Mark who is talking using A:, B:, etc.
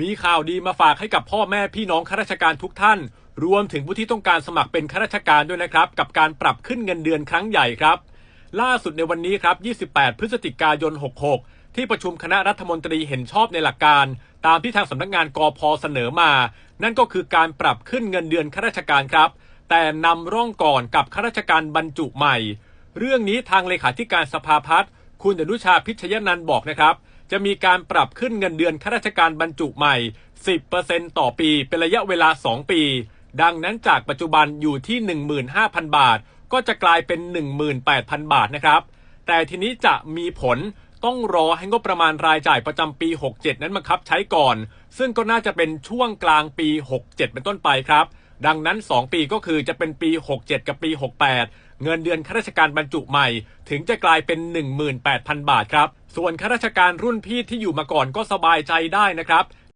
A: มีข่าวดีมาฝากให้กับพ่อแม่พี่น้องข้าราชการทุกท่าน รวมถึงผู้ที่ต้องการสมัครเป็นข้าราชการด้วยนะครับ กับการปรับขึ้นเงินเดือนครั้งใหญ่ครับ ล่าสุดในวันนี้ครับ 28 พฤศจิกายน 66 ที่ประชุมคณะรัฐมนตรีเห็นชอบในหลักการ ตามที่ทางสำนักงานกพเสนอมา นั่นก็คือการปรับขึ้นเงินเดือนข้าราชการครับ แต่นำร่องก่อนกับข้าราชการบรรจุใหม่ เรื่องนี้ทางเลขาธิการสภาพัฒน์คุณอนุชาพิชยนันท์บอกนะครับ จะมีการปรับขึ้นเงินเดือนข้าราชการบรรจุใหม่ 10%ต่อปีเป็นระยะเวลา 2 ปี ดังนั้นจากปัจจุบันอยู่ที่ 15,000 บาท ก็จะกลายเป็น 18,000 บาทนะครับ แต่ทีนี้จะมีผลต้องรอให้งบประมาณรายจ่ายประจำปี 67 นั้นบังคับใช้ก่อน ซึ่งก็น่าจะเป็นช่วงกลางปี 67 เป็นต้นไปครับ ดังนั้น 2 ปีก็คือจะเป็นปี 67 กับปี 68 เงินเดือนข้าราชการบรรจุใหม่ ถึงจะกลายเป็น 18,000 บาทครับ ส่วนข้าราชการรุ่นพี่ที่อยู่มาก่อนก็สบายใจได้นะครับ